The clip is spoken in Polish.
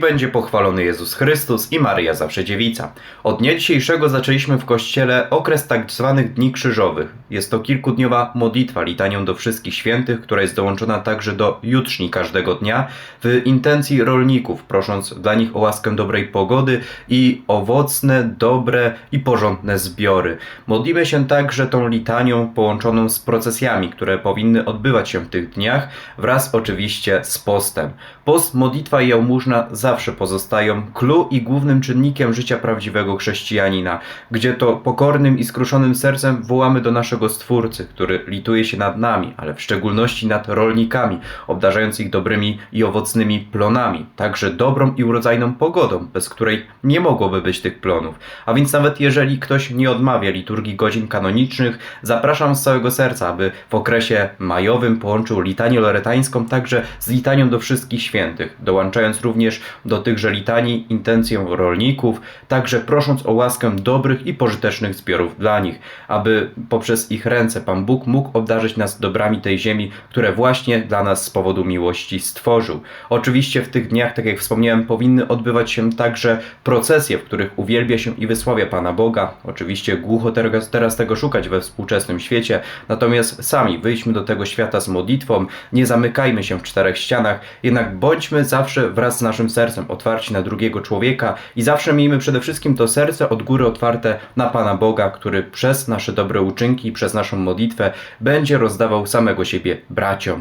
Będzie pochwalony Jezus Chrystus i Maryja Zawsze Dziewica. Od dnia dzisiejszego zaczęliśmy w Kościele okres tak zwanych Dni Krzyżowych. Jest to kilkudniowa modlitwa litanią do wszystkich świętych, która jest dołączona także do jutrzni każdego dnia w intencji rolników, prosząc dla nich o łaskę dobrej pogody i owocne, dobre i porządne zbiory. Modlimy się także tą litanią połączoną z procesjami, które powinny odbywać się w tych dniach, wraz oczywiście z postem. Post, modlitwa i jałmużna zawsze pozostają clue i głównym czynnikiem życia prawdziwego chrześcijanina, gdzie to pokornym i skruszonym sercem wołamy do naszego Stwórcy, który lituje się nad nami, ale w szczególności nad rolnikami, obdarzając ich dobrymi i owocnymi plonami, także dobrą i urodzajną pogodą, bez której nie mogłoby być tych plonów. A więc nawet jeżeli ktoś nie odmawia liturgii godzin kanonicznych, zapraszam z całego serca, aby w okresie majowym połączył litanię loretańską także z litanią do wszystkich świętych, dołączając również do tychże litanii intencję rolników, także prosząc o łaskę dobrych i pożytecznych zbiorów dla nich, aby poprzez ich ręce Pan Bóg mógł obdarzyć nas dobrami tej ziemi, które właśnie dla nas z powodu miłości stworzył. Oczywiście w tych dniach, tak jak wspomniałem, powinny odbywać się także procesje, w których uwielbia się i wysławia Pana Boga. Oczywiście głucho teraz tego szukać we współczesnym świecie, natomiast sami wyjdźmy do tego świata z modlitwą, nie zamykajmy się w czterech ścianach, jednak bądźmy zawsze wraz z naszym otwarci na drugiego człowieka i zawsze miejmy przede wszystkim to serce od góry otwarte na Pana Boga, który przez nasze dobre uczynki przez naszą modlitwę będzie rozdawał samego siebie braciom.